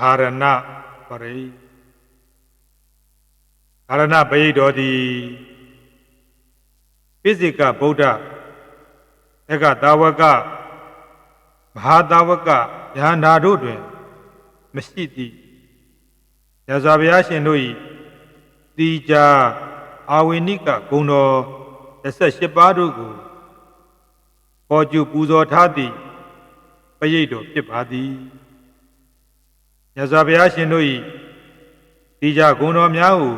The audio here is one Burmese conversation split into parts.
ဓာရဏပရိဓာရဏပရိတော်သည်ပိစိကဗုဒ္ဓတက္ကတာဝကမဟာတာဝကယန္တာတို့တွင် မရှိသည့်ရသော်ဘုရားရှင်တို့၏တိကြအာဝိနိကဂုံတော်18ပါးတို့ကိုပေါ်ကျူပူဇော်ထားသည့်ပရိတ်တော်ဖြစ်ပါသည် ရသော်ဘုရားရှင်တို့၏တိကြဂုံတော်များကို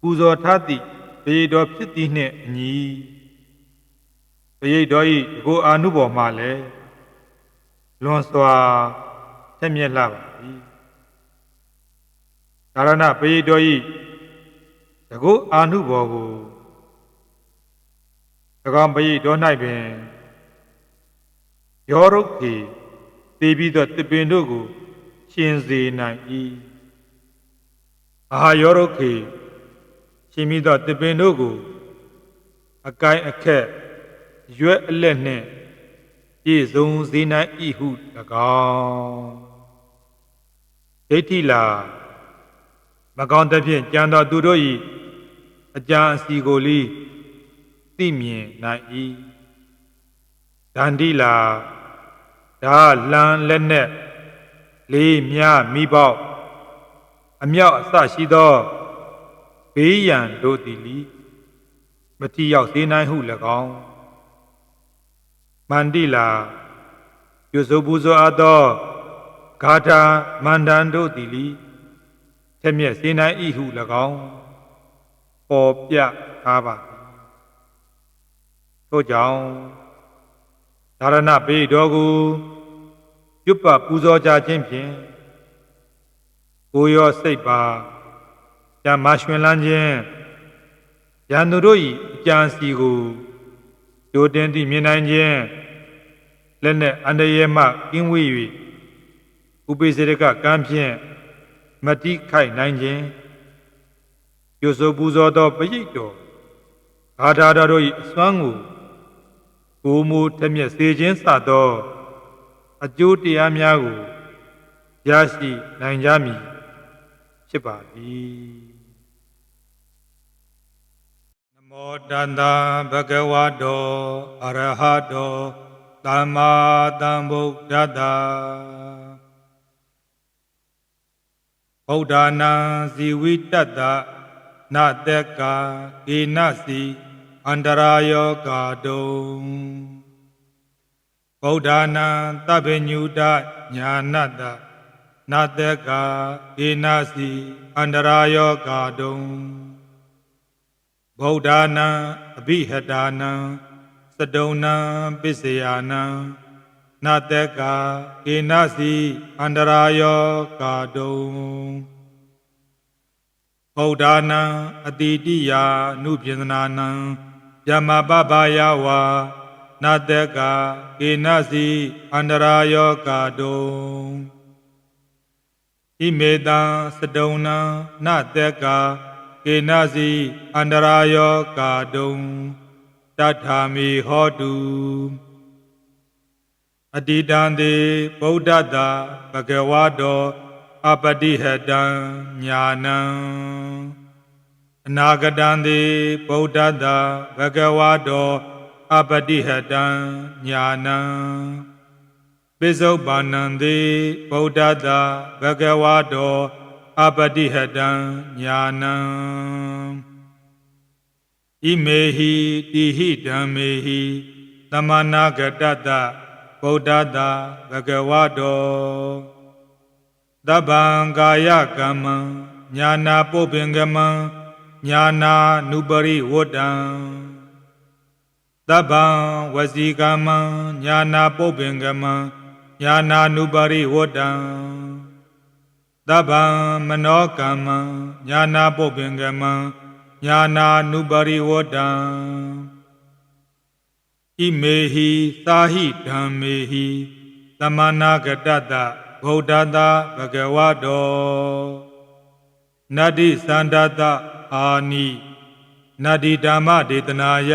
ပူဇော်ထားသည့်ပရိတ်တော်ဖြစ်သည်နှင့်အညီပရိတ်တော်၏ကိုအာနုဘော်မှလည်းလွန်စွာထက်မြက်လှပါ၏ကာရဏပရိတော်ဤတကုအာနုဘောကို၎င်းပရိတော်၌ပင်ယောရုတ်ခေတည်ပြီးသောတပင်တို့ကို ရှင်စေနိုင်၏အာယောရုတ်ခေရှင်ပြီးသောတပင်တို့ကို အကိုင်းအခက်ရွက်အလက်နှင့်ပြည့်စုံစေနိုင်၏ဟု၎င်းဒိဋ္ဌိလာမကောင်းသဖြင့်ကြံသောသူတို့၏အကြံအစီကိုလီသိမြင်နိုင်၏ဒန္တိလာဒါလံလက်နက် လေးမြမိပေါက်အမြောက်အစရှိသောဘေးရန်တို့သည်လီမတိရောက်စေနိုင်ဟု၎င်းမန္တိလာပြုစုပူဇော်အပ်သောဂါထာမန္တန်တို့သည်လီထက်မြက်စေနိုင်၏ဟု၎င်းပေါ်ပြထားပါသည်ထို့ကြောင့်ဒါရဏပေတော်ကို ရွတ်ပပူဇော်ကြခြင်းဖြင့်ကိုယ်ရောစိတ်ပါဓမ္မရွှင်လန်းခြင်းရန်သူတို့၏အကြံစီကိုကြိုတင်သည့်မြင်နိုင်ခြင်းလက်နဲ့အန္တရာယ်မှကင်းဝေး၍ဥပိစေတကကံဖြင့်မတိခိုက်နိုင်ခြင်းပြုစုပူဇော်သောပရိတ်တော်ဘာသာတော်တို့၏အစွမ်းကိုကိုမူထက်မြက်စေခြင်းစသော အကျိုးတရားများကိုရရှိနိုင်ကြမည်ဖြစ်ပါသည်နမောတန္တာဘဂဝတောအရဟတောသမ္မာသမ္ဗုဒ္ဓတ္တဗုဒ္ဓနာဇီဝိတတ္တနတက္ကာကေနစီအန္တရာယောကာတုံ ဗုဒ္ဓနာတဗ္ဗညုတညာနတ္တနတက္ကာကေနစီအန္တရာယောကာတုံဗုဒ္ဓနာအဘိဟတာနံစတုံနံပစ္စယနံနတက္ကာကေနစီအန္တရာယောကာတုံဗုဒ္ဓနာအတိတိယာနုပြေသနာနံယမပပယဝါ နတက္ကာကေနစီအန္တရာယောကာတုံဣမေတံစတုံနံနတက္ကာကေနစီအန္တရာယောကာတုံတထာမိဟောတုအတိတံတေဗုဒ္ဓတာဘဂဝါတောအပတိဟတံညာနံအနာဂတံတေဗုဒ္ဓတာဘဂဝါတော အပတိဟတံညာနံပိစုပ္ပန္နံတေဗုဒ္ဓတာဘဂဝါတောအပတိဟတံညာနံဣမေဟိတိဟိဓမ္မေဟိသမနာဂတတဗုဒ္ဓတာဘဂဝါတောတဗ္ဗံကာယကမ္မံညာနာပုပ္ပင်ကမံညာနာနုပရိဝတ္တံ တဗ္ဗံဝစီကမံညာနာပုပ္ပင်ကမံညာနာနုပရိဝတ္တံတဗ္ဗံမနောကမ္မံညာနာပုပ္ပင်ကမံညာနာနုပရိဝတ္တံဣမေဟိသာဟိဓမ္မေဟိသမနာဂတတဗုဒ္ဓတာဘဂဝတောနတ္တိသန္တတအာနိနတ္တိဓမ္မဒေသနာယ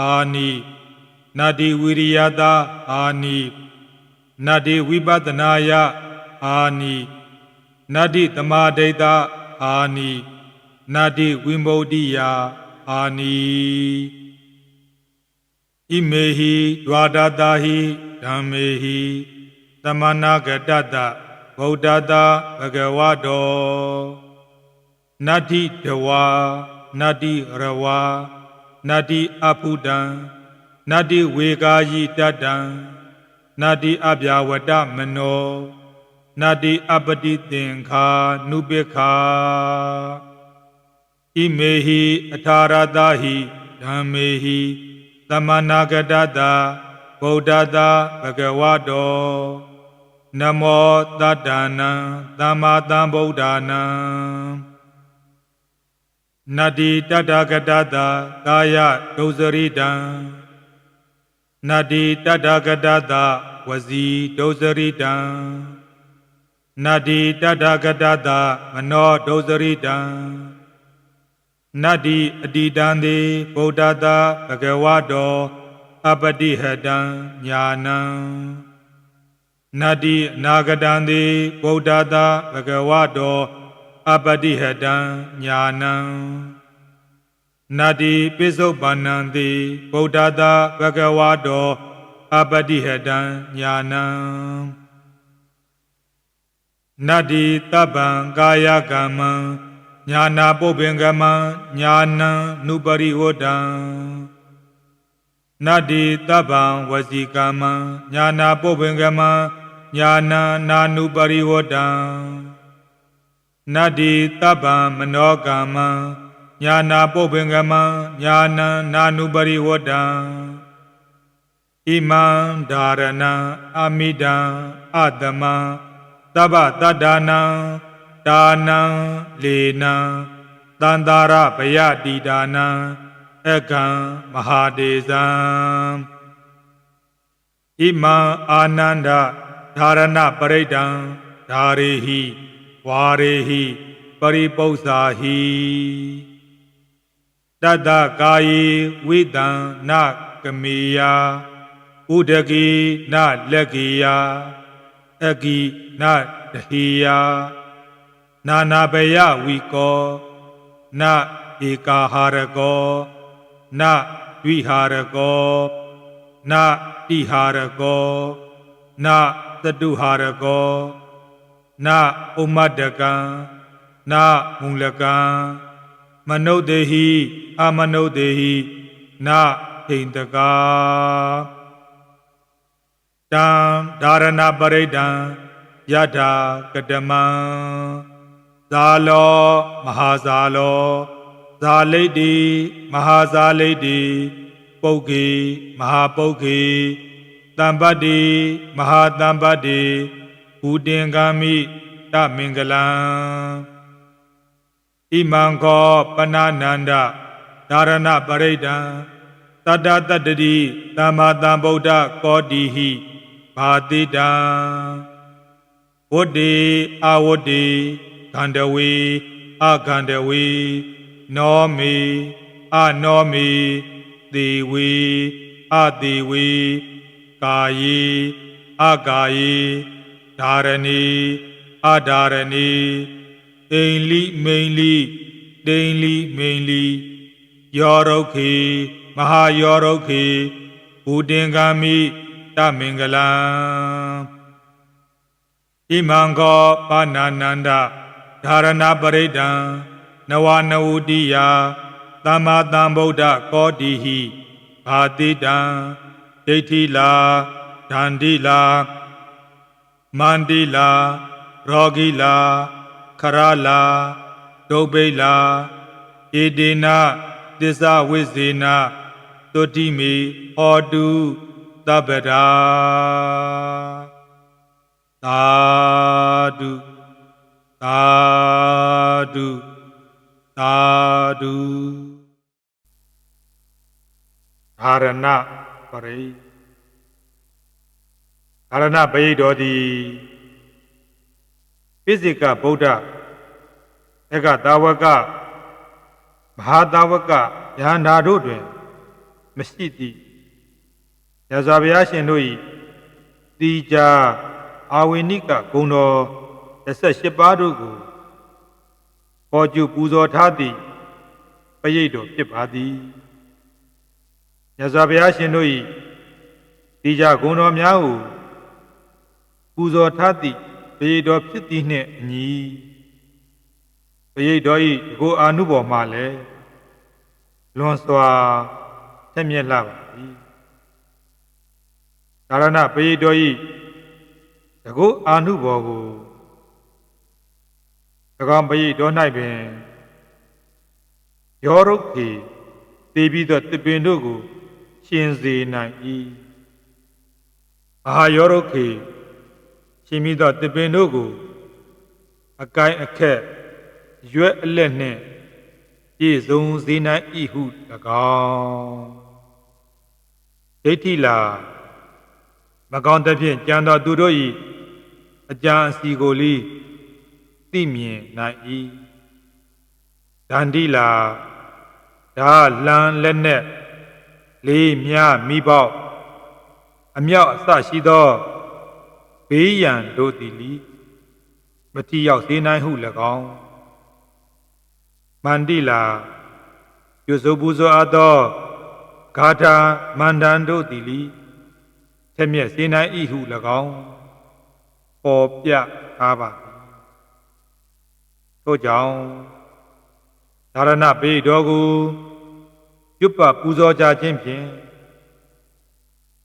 အာနိနတ္တိဝိရိယတာအာနိနတ္တိဝိပဿနာယအာနိနတ္တိသမာဒိတအာနိနတ္တိဝိမု ക്തി ယအာနိဣမေဟိဒွါဒတာဟိဓမ္မေဟိသမနာဂတတဗုဒ္ဓတာဘဂဝတောနတ္တိတဝါနတ္တိရဝါ နတ္တိအဖုဒံနတ္တိဝေကာယိတတံနတ္တိအပြာဝတ္တမနောနတ္တိအပတိသင်္ခာနုပိခာဣမေဟိအထာရတဟိဓမ္မေဟိသမနာဂတတဗုဒ္ဓတာဘဂဝတောနမောတတ္တနံသမ္မာသမ္ဗုဒ္ဓနာ နတ္တိတတ္တဂတတကာယဒုစရိတံနတ္တိတတ္တဂတတဝစီဒုစရိတံနတ္တိတတ္တဂတတမနောဒုစရိတံနတ္တိအတိတံတိဗုဒ္ဓတာဘဂဝတောအပတိဟတံညာနံနတ္တိအနာဂတံတိဗုဒ္ဓတာဘဂဝတော အပတိဟတံညာနံနတ္တိပိစုပန္နံတိဗုဒ္ဓတာဘဂဝတောအပတိဟတံညာနံနတ္တိတပ္ပံကာယကမ္မံညာနာပုပ္ပင်ကမံညာနံနုပရိဝတ္တံနတ္တိတပ္ပံဝစီကမံညာနာပုပ္ပင်ကမံညာနာနာနုပရိဝတ္တံ နတ္တိတပ္ပံမနောကမံညာနာပုပ္ပင်ကမံညာနာနာနုပရိဝတ္တံဣမံဓာရဏံအမိတံအတမံတဗ္ဗတတ္တာနံတာနံလေနံတန္တာရဗယတိတာနံအခံမဟာဒေဇံဣမံအာနန္ဒဓာရဏပရိဒံဓာရေဟိ ဝါရေဟိပရိပု္ပ္ပာဟိတတ္တကာယေဝိတံနကမေယဥဒကေနလက်ကေယအဂိနတဟိယနာနာဘယဝီကောနဧကာဟာရကောနဒွိဟာရကောနတိဟာရကောနသတုဟာရကော နဥမတကံနမူလကံမနုဿေဟိအမနုဿေဟိနဟိန္တကာတံဓာရဏပရိဒံယထာကတမံဇာလောမဟာဇာလောဇာလိတ်တိမဟာဇာလိတ်တိပုဂ္ဂေမဟာပုဂ္ဂေတမ္ပတ္တိမဟာတမ္ပတ္တိ ဘူတင်ဂာမိတမင်္ဂလံဣမံခောပဏနန္ဒဒါရဏပရိဒံတတ္တတတ္တိသမ္မာသမ္ဗုဒ္ဓကောတိဟိဘာတိတံဝတ္တိအဝတ္တိခန္တဝေအခန္တဝေနောမေအနောမေသေဝေအသေဝေကာယေအကာယေ ဓာရဏီအဓာရဏီအိမ်လိမိန်လိတိန်လိမိန်လိယောရုခေမဟာယောရုခေဘူတင်ဂာမိတမင်္ဂလံဣမံခောပါဏာနန္ဒဓာရဏပရိဒံနဝနဝတိယသမ္မာသမ္ဗုဒ္ဓကောတိဟိဘာတိတံဒိဋ္ဌိလာဒန္တိလာ မန္တိလာရောဂိလာခရလာဒုဗ္ဗိလာဧတေနသစ္စာဝိဇေနသုတိမေဟောတုသဗ္ဗရာသာဓုသာဓုသာဓုဓာရ ဏပရိဓာရဏပရိတော်သည်ပိစိကဗုဒ္ဓဧကတာဝကမဟာတာဝကယန္တာတို့တွင် မရှိသည့်ရသော်ဘုရားရှင်တို့၏တိကြအာဝေနိကဂုံတော်18ပါးတို့ကိုဟောကျူပူဇော်ထားသည့်ပရိတ်တော်ဖြစ်ပါသည်မြတ်စွာဘုရားရှင်တို့၏ဒီကြဂုံတော်များကို ပူဇော်ထားသည့်ပရိတ်တော်ဖြစ်သည်နှင့်အညီပရိတ်တော်၏ကိုအာနုဘော်မှလည်းလွန်စွာထက်မြက်လှပါသည်ဒါရဏပရိတ်တော်၏တကုအာနုဘော်ကိုသကောင်ပရိတ်တော်၌ပင်ယောရုတ်ခေတည်ပြီးသောတပင်တို့ကိုရှင်စေနိုင်၏အာယောရုတ်ခေ ရှင်ပြီးသောတပင်တို့ကိုအကိုင်းအခက်ရွက်အလက်နှင့်ပြည့်စုံစေနိုင်၏ဟု၎င်းဒိဋ္ဌိလာမကောင်းသဖြင့်ကြံတော်သူတို့၏အကြံအစီကိုလီသိမြင်နိုင်၏ဒန္တိလာဒါလန်လက်နဲ့လေးမြမိပေါက်အမြောက်အစရှိသော ဘေးရန်တို့သည်လီမတိရောက်စေနိုင်ဟု၎င်းမန္တိလာယုဇုပူဇောအပ်သောဂါထာမန္တန်တို့သည်လီထက်မြက်စေနိုင်၏ဟု၎င်းပေါ်ပြထားပါသည်ထို့ကြောင့်ဒါရဏပေတော်ကိုရွတ်ပပူဇော်ကြခြင်းဖြင့်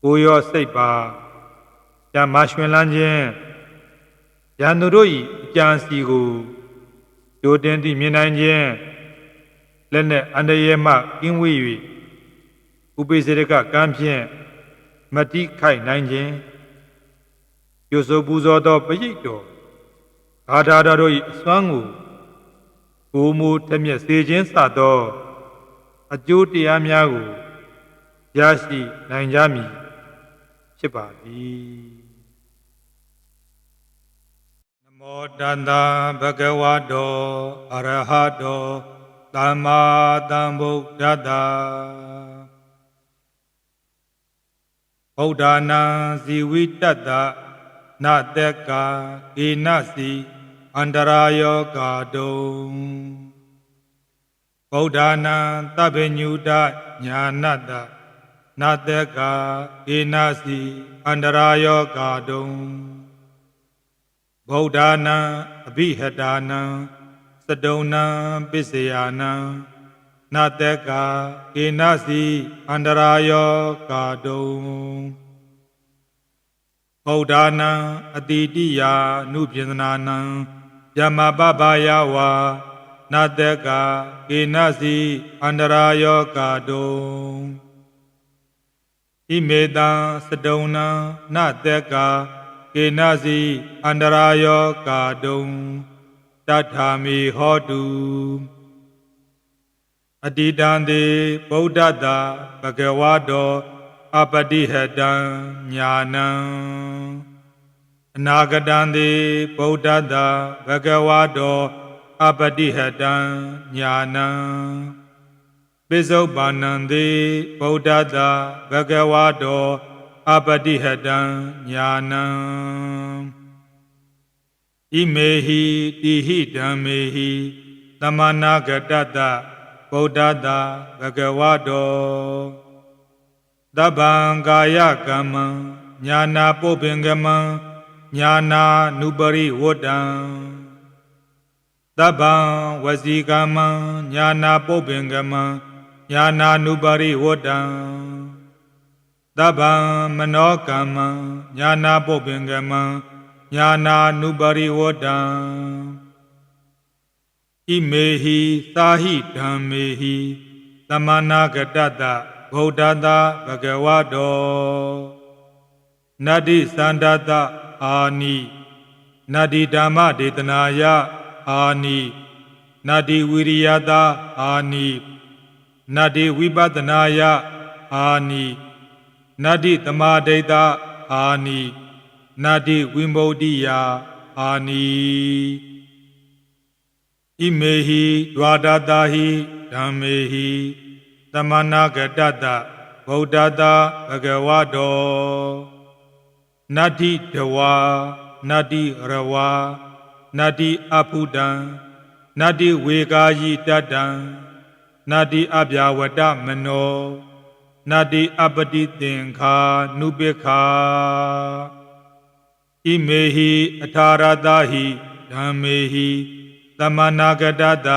ကိုယ်ရောစိတ်ပါ ဓမ္မရွှင်လန်းခြင်းရန်သူတို့၏အကြံစီကိုကြိုတင်သည့်မြင်နိုင်ခြင်းလက်နဲ့အန္တရာယ်မှကင်းဝေး၍ဥပိစေရကကံဖြင့်မတိခိုက်နိုင်ခြင်းယုဆိုပူဇော်သောပရိတ်တော်ဂါထာတော်တို့၏အစွမ်းကိုကိုမူထက်မြက်စေခြင်းစသောအကျိုးတရားများကိုရရှိနိုင်ကြမည်ဖြစ်ပါသည် တန္တဘဂဝတောအရဟတောသမ္မာသမ္ဗုဒ္ဓတ္တဗုဒ္ဓနာဇီဝိတတ္တနတက္ကာဧနစီအန္တရာယောဂါတုံဗုဒ္ဓနာသဗ္ဗညုတညာနတ္တနတက္ကာဧနစီအန္တရာယောဂါတုံ ဗုဒ္ဓနာအဘိဟတာနံစတုံနံပစ္စယနံနတက္ကာဧနစီအန္တရာယောဂါတုံဗုဒ္ဓနာအတိတိယာနုပြေသနာနံယမပပယဝါနတကကေနစီအန္တရာယောကာတုံဣမေတံစတုံနံနတကကေ နစီအန္တရာယောကာတုံတထာမိဟောတုအတိတံတေဗုဒ္ဓတာဘဂဝါတောအပတိဟတံညာနံအနာဂတံတိဗုဒ္ဓတဘဂဝါတောအပတိဟတံညာနံပိစုပါဏံတိဗုဒ္ဓတဘဂဝါတော အပတိဟတံညာနံဣမေဟိတိဟိဓမ္မေဟိသမနာဂတတဗုဒ္ဓတဘဂဝါတောတဗ္ဗံကာယကမ္မံညာနာပုပ္ပင်ကမံညာနာနုပရိဝတ္တံတဗ္ဗံဝစီကမံညာနာပုပ္ပင်ကမံညာနာနုပရိဝတ္တံ တဗ္ဗံမနောကမ္မံညာနာပုပ္ပင်ကမံညာနာနုပရိဝတ္တံဣမေဟိသာဟိဓမ္မေဟိသမနာဂတတဗုဒ္ဓတာဘဂဝတောနတ္တိသန္တတအာနိနတ္တိဓမ္မဒေသနာယအာနိနတ္တိဝိရိယတာအာနိနတ္တိဝိပဿနာယအာနိ နတ္တိသမာဓိတာအာနိနတ္တိဝိမု ക്തി ယအာနိဣမေဟိဒွါဒတာဟိဓမ္မေဟိသမနာဂတတဗုဒ္ဓတာဘဂဝတောနတ္ထိတဝါနတ္တိရဝါနတ္တိအဖုတံနတ္တိဝေကာယိတတ္တံနတ္တိအပြာဝတ္တမနော နတ္တိအပတိသင်္ခာနုပိခာဣမေဟိအထာရတဟိဓမ္မေဟိသမနာဂတတ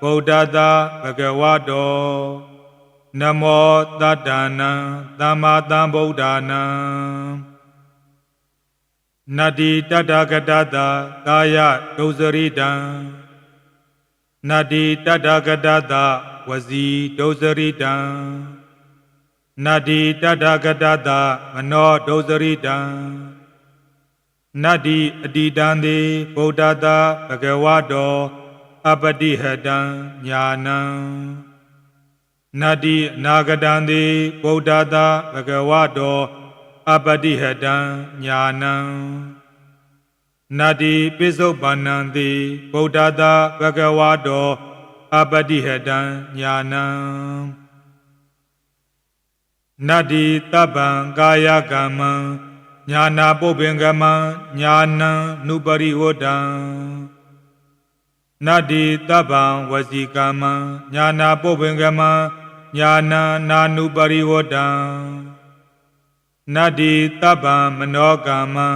ဗုဒ္ဓတာဘဂဝတောနမောတတ္တနံသမ္မာသမ္ဗုဒ္ဓနာနတ္တိတတ္တဂတတကာယဒုစရိတံနတ္တိတတ္တဂတတဝစီဒုစရိတံ နတ္တိတတ္တဂတတမနောဒုစရိတံနတ္တိအတိတံတိဗုဒ္ဓတာဘဂဝတောအပတိဟတံညာနံနတ္တိအနာဂတံတိဗုဒ္ဓတာဘဂဝတောအပတိဟတံညာနံနတ္တိပိစုပန္နံတိဗုဒ္ဓတာဘဂဝတောအပတိဟတံညာနံ နတ္တိတပ္ပံကာယကမ္မံညာနာပုပ္ပင်ကမံညာနံနုပရိဝတ္တံနတ္တိတပ္ပံဝစီကမ္မံညာနာပုပ္ပင်ကမံညာနာနာနုပရိဝတ္တံနတ္တိတပ္ပံမနောကမ္မံ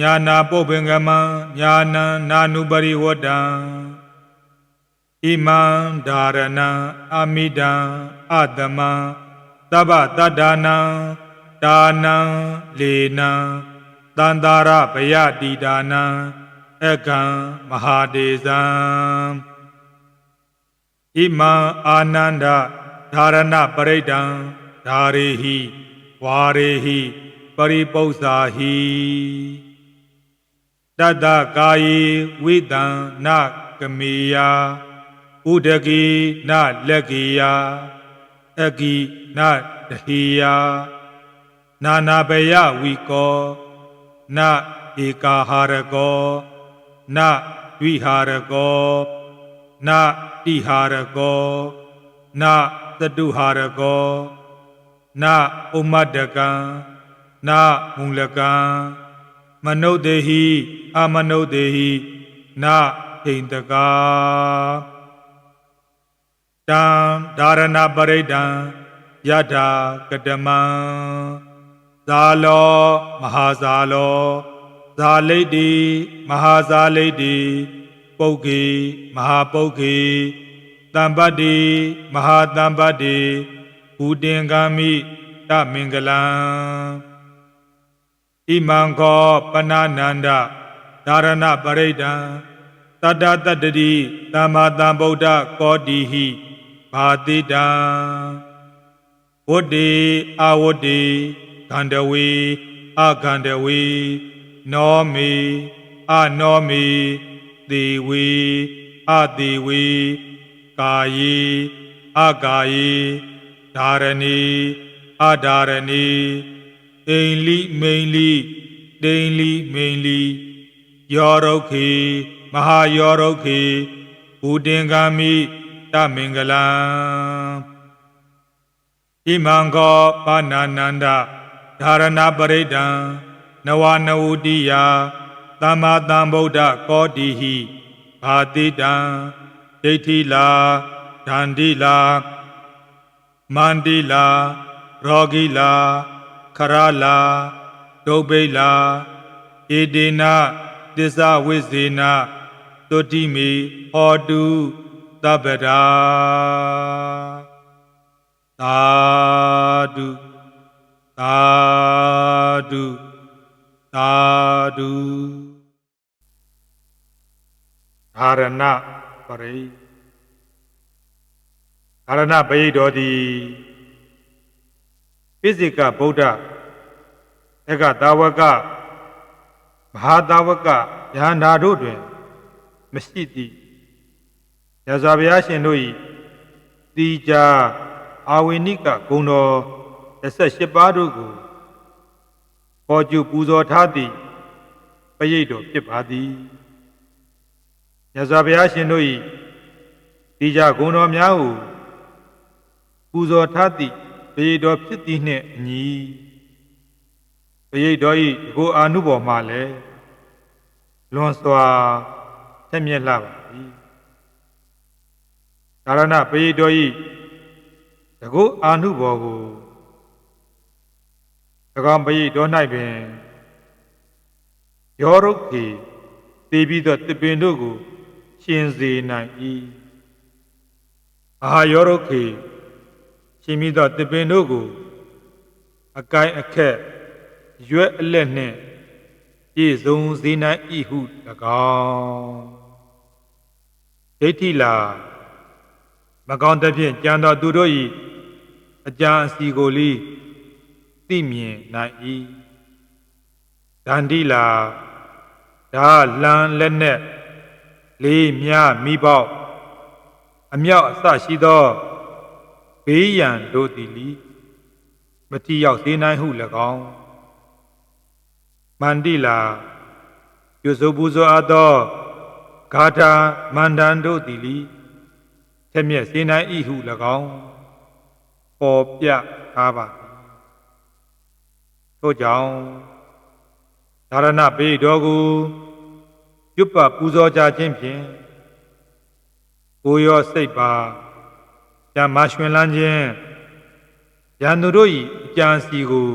ညာနာပုပ္ပင်ကမံညာနံနာနုပရိဝတ္တံဣမံဓာရဏံအမိတံအတမံ တဗ္ဗတတ္တာနံဒါနံလေနံတန္တာရဗယတိဒါနံအကံမဟာဒေဇံဣမံအာနန္ဒဓာရဏပရိဒံဓာရေဟိဝါရေဟိပရိပု္ပ္ပာဟိတတ္တကာယေဝိတံနကမေယဥဒကေနလက်ကေယအဂိ နတဟိယနာနာဘယဝီကောနဧကာဟာရကောနဝိဟာရကောနတိဟာရကောနသတုဟာရကောနဥမတ္တကံနမူလကံမနုဿေဟိအမနုဿေဟိနဟိန္တကာတံဓာရဏပရိဒံ ယထာကတမံဇာလောမဟာဇာလောဇာလိတ်တိမဟာဇာလိတ်တိပုဂ္ဂေမဟာပုဂ္ဂေတမ္ပတ္တိမဟာတမ္ပတ္တိဘူတင်ဂာမိတမင်္ဂလံဣမံခောပဏာနန္ဒဒါရဏပရိဒံတတ္တတတ္တိသမ္မာသမ္ဗုဒ္ဓကောတိဟိဘာတိတံ ဝတ္တိအဝတ္တိခန္ဓဝေအခန္ဓဝေနောမေအနောမေသေဝေအသေဝေကာယေအကာယေဓာရဏီအဓာရဏီအိမ်လိမိန်လိတိန်လိမိန်လိယောရုခေမဟာယောရုခေဘူတင်ဂာမိတမင်္ဂလံ ဣမံခောပါဏာနန္ဒဓာရဏပရိဒံနဝနဝတိယသမ္မာသမ္ဗုဒ္ဓကောတိဟိဘာတိတံဒိဋ္ဌိလာဒန္တိလာမန္တိလာရောဂိလာခရလာဒုဗ္ဗိလာဧတေနသစ္စာဝိဇေနတုတိမေဟောတုသဗ္ဗရာ သာဓုသာဓုသာဓုဓာရဏပရိဓာရဏပရိတော်သည်ပိစိကဗုဒ္ဓဧကသာဝကမဟာသာဝကယဟန္တာတို့တွင်မရှိသည့်ရသော်ဘုရားရှင်တို့၏တိကြာ အာဝိနိကဂုံတော်18ပါးတို့ကိုပေါ်ကျူပူဇော်ထားသည့်ပရိတ်တော်ဖြစ်ပါသည်ရသော်ဘုရားရှင်တို့၏တိကြာဂုံတော်များကိုပူဇော်ထားသည့်ပရိတ်တော်ဖြစ်သည်နှင့်အညီပရိတ်တော်၏ကိုအာနုဘော်မှလည်းလွန်စွာထက်မြက်လှပါ၏ဒါရဏပရိတော်ဤ တကုအာနုဘောကို၎င်းပရိတော်၌ပင်ယောရုခေတည်ပြီးသောတပင်တို့ကိုရှင်စေနိုင်၏အာယောရုခေရှင်ပြီးသောတပင်တို့ကိုအကိုင်းအခက်ရွက်အလက်နှင့်ပြည့်စုံစေနိုင်၏ဟု၎င်းဒိဋ္ဌိလာ မကောင်းသဖြင့်ကြံတော်သူတို့၏အကြံအစီကိုလီသိမြင်နိုင်၏ဒန္တိလာဒါလံလက်နဲ့လေးမြမိပေါက်အမြောက်အစရှိသောဘေးရန်တို့သည်လီမတိရောက်စေနိုင်ဟု၎င်းမန္တိလာပြုစုပူဇော်အပ်သောဂါထာမန္တန်တို့သည်လီ ထက်မြက်စေနိုင်၏ဟု၎င်းပေါ်ပြထားပါသည်ထို့ကြောင့်ဒါရဏပေတော်ကိုပြုပပူဇော်ကြခြင်းဖြင့်ကိုယ်ရောစိတ်ပါဓမ္မရွှင်လန်းခြင်းရန်သူတို့၏အကြံစီကို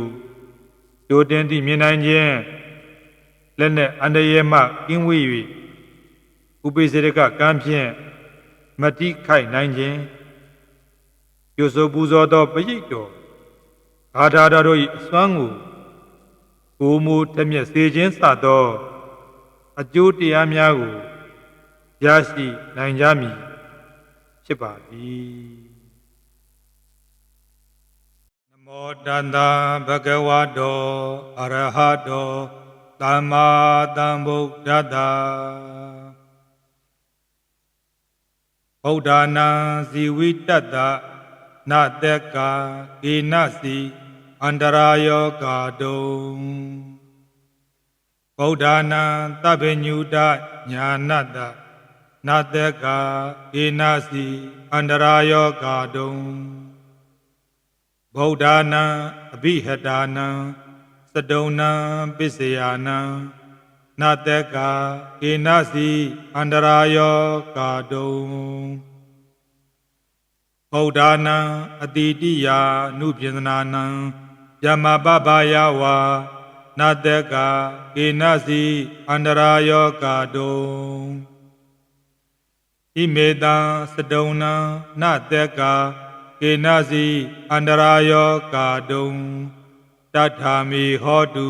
ကြိုတင်သည့်မြင်နိုင်ခြင်းလက်နဲ့အန္တရာယ်မှကင်းဝေး၍ဥပိစေတကကံဖြင့် မတိခိုက်နိုင်ခြင်းပြိုဆိုပူဇော်သောပရိတ်တော်ဘာသာတော်တို့၏အစွမ်းကိုကိုယ်မူတမျက်စေခြင်းစသော အကျိုးတရားများကိုရရှိနိုင်ကြမည်ဖြစ်ပါသည်နမောတန္တာဘဂဝတောအရဟတောသမ္မာသမ္ဗုဒ္ဓတ္တ ဗုဒ္ဓနာဇီဝိတတ္တနတက္ကာကေနစီအန္တရာယောကာတုံဗုဒ္ဓနာတဗ္ဗညုတညာနတ္တနတက္ကာဧနာစီအန္တရာယောကာတုံဗုဒ္ဓနာအဘိဟတာနံစတုံနံပစ္စယနာ နတက္ကာဧနာစီအန္တရာယောကာတုံဗုဒ္ဓနာအတိတိယာနုပြေသနာနံယမပပယဝါနတက္ကာဧနစီအန္တရာယောကာတုံဣမေတံစတုံနံနတက္ကာဧနစီအန္တရာယောကာတုံတထာမိဟောတု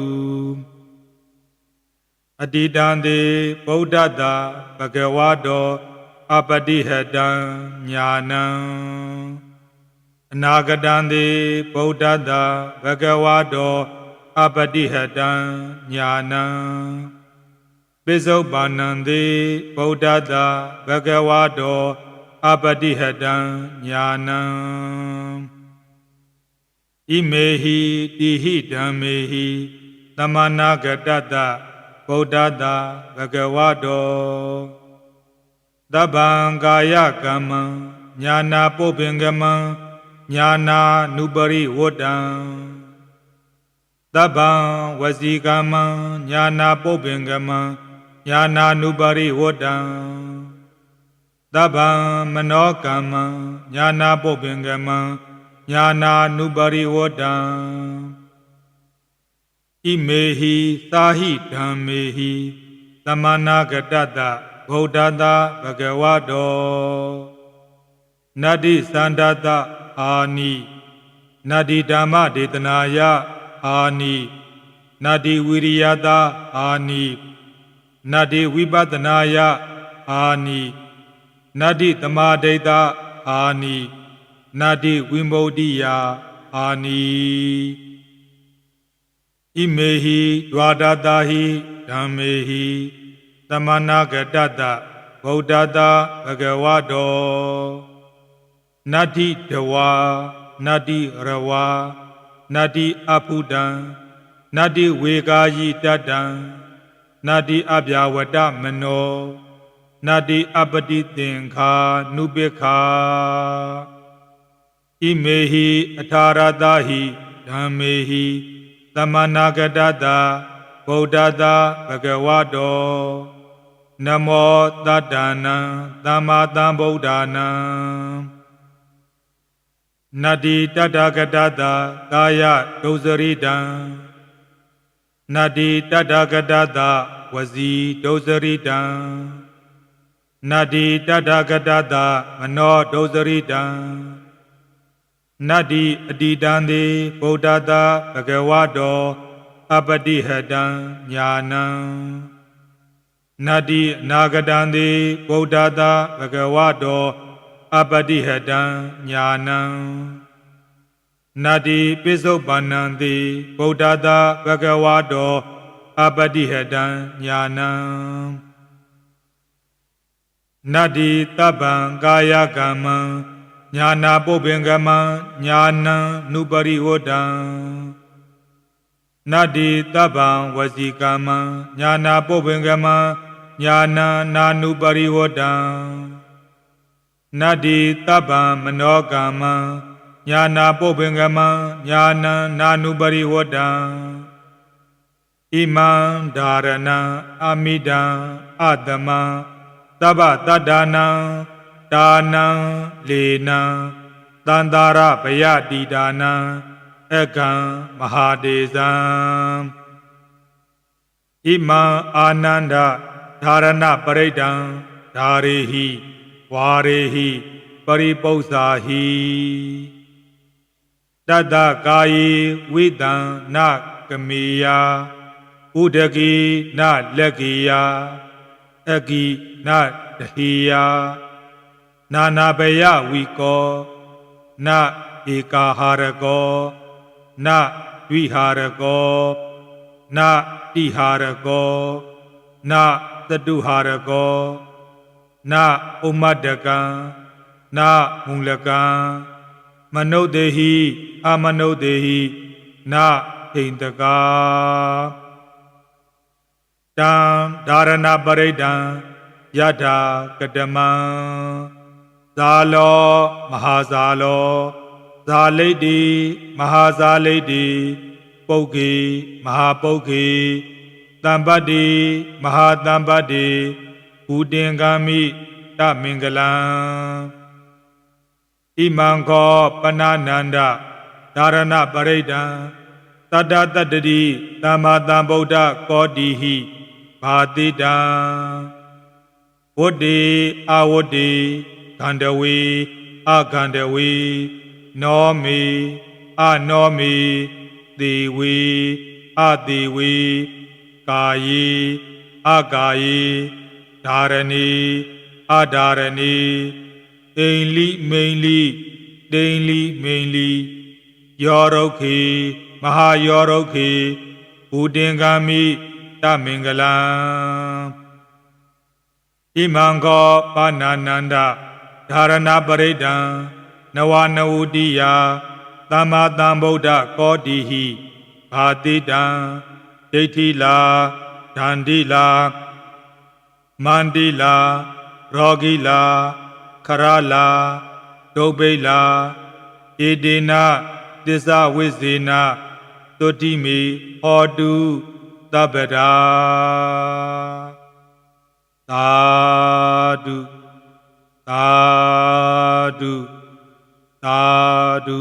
အတိတံတေဗုဒ္ဓတာဘဂဝါတောအပတိဟတံညာနံအနာဂတံတိဗုဒ္ဓတ္တဘဂဝါတောအပတိဟတံညာနံပိစုပါဏံတိဗုဒ္ဓတ္တဘဂဝါတောအပတိဟတံညာနံဣမေဟိတိဟိဓမ္မေဟိသမနာဂတတ္တ ဗုဒ္ဓတ္တဘဂဝါတောတဗ္ဗံကာယကမ္မံညာနာပုပ္ပင်ကမံညာနာနုပရိဝတ္တံတဗ္ဗံဝစီကမံညာနာပုပ္ပင်ကမံညာနာနုပရိဝတ္တံတဗ္ဗံမနောကမ္မံညာနာပုပ္ပင်ကမံညာနာနုပရိဝတ္တံ ဣမေဟိသာဟိဓမ္မေဟိသမနာဂတတဗုဒ္ဓတာဘဂဝတောနတ္တိသန္တတအာနိနတ္တိဓမ္မဒေသနာယအာနိနတ္တိဝိရိယတာအာနိနတ္တိဝိပဿနာယအာနိနတ္တိသမာဓိတအာနိနတ္တိဝိမု ക്തി ယအာနိ ဣမေဟိဒွါဒတာဟိဓမ္မေဟိသမနာဂတတဗုဒ္ဓတာဘဂဝတောနတ္တိတဝါနတ္တိရဝါနတ္တိအဖုတံနတ္တိဝေကာယိတတံနတ္တိအပြာဝတ္တမနောနတ္တိအပတိသင်္ခာနုပိခာဣမေဟိအထာရတဟိဓမ္မေဟိ သမနာဂတတဗုဒ္ဓတာဘဂဝတောနမောတတ္တနံသမ္မာသမ္ဗုဒ္ဓနာနတ္တိတတ္တကတတကာယဒုစရိတံနတ္တိတတ္တကတတဝစီဒုစရိတံနတ္တိတတ္တကတတမနောဒုစရိတံ နတ္တိအတိတံတိဗုဒ္ဓတာဘဂဝတောအပတိဟတံညာနံနတ္တိအနာဂတံတိဗုဒ္ဓတာဘဂဝတောအပတိဟတံညာနံနတ္တိပိစုပန္နံတိဗုဒ္ဓတာဘဂဝတောအပတိဟတံညာနံနတ္တိတပ္ပံကာယကမ္မံ ညာနာပုပ္ပင်ကမံညာနံနုပရိဝတ္တံနတ္တိတပ္ပံဝစီကမံညာနာပုပ္ပင်ကမံညာနာနာနုပရိဝတ္တံနတ္တိတပ္ပံမနောကမံညာနာပုပ္ပင်ကမံညာနံနာနုပရိဝတ္တံဣမံဓာရဏံအမိတံအတမံတဗ္ဗတတ္တာနံ ဒါနံလေနံတန္တာရဗယတိဒါနံအကံမဟာဒေဇံဣမံအာနန္ဒဓာရဏပရိဒံဓာရေဟိဝါရေဟိပရိပု္ပ္ပာဟိတတ္တကာယေဝိတံနကမေယဥဒကိနလက်ကိယအကိနတဟိယ နာနာဘယဝီကောနဧကာဟာရကောနဒွိဟာရကောနတိဟာရကောနသတုဟာရကောနဥမတကံနမူလကံမနုဿေဟိအမနုဿေဟိနဟိန္တကာတံဒါရဏပရိဒံယထာကတမံ ဇာလောမဟာဇာလောဇာလိတ်တိမဟာဇာလိတ်တိပုဂ္ဂေမဟာပုဂ္ဂေတမ္ပတ္တိမဟာတမ္ပတ္တိဘူတင်ဂာမိတမင်္ဂလံဣမံခောပဏနန္ဒဒါရဏပရိဒံတတ္တတတ္တိသမ္မာသမ္ဗုဒ္ဓကောတိဟိဘာတိတံဝတ္တိအဝတ္တိ ခန္တဝေအခန္တဝေနောမေအနောမေသေဝေအသေဝေကာယေအကာယေဓာရဏီအဓာရဏီအိမ်လိမိန်လိတိန်လိမိန်လိယောရုခေမဟာယောရုခေဘူတင်ဂာမိတမင်္ဂလံဣမံခောပါဏာနန္ဒ ဓာရဏပရိဒံနဝနဝတိယသမ္မာသမ္ဗုဒ္ဓကောတိဟိဘာတိတံဒိဋ္ဌိလာဒန္တိလာမန္တိလာရောဂိလာခရလာဒုဗ္ဗိလာဧတေနသစ္စာဝိဇေနသုတိမေဟောတုသဗ္ဗဒါသာဓု သာဓုသာဓု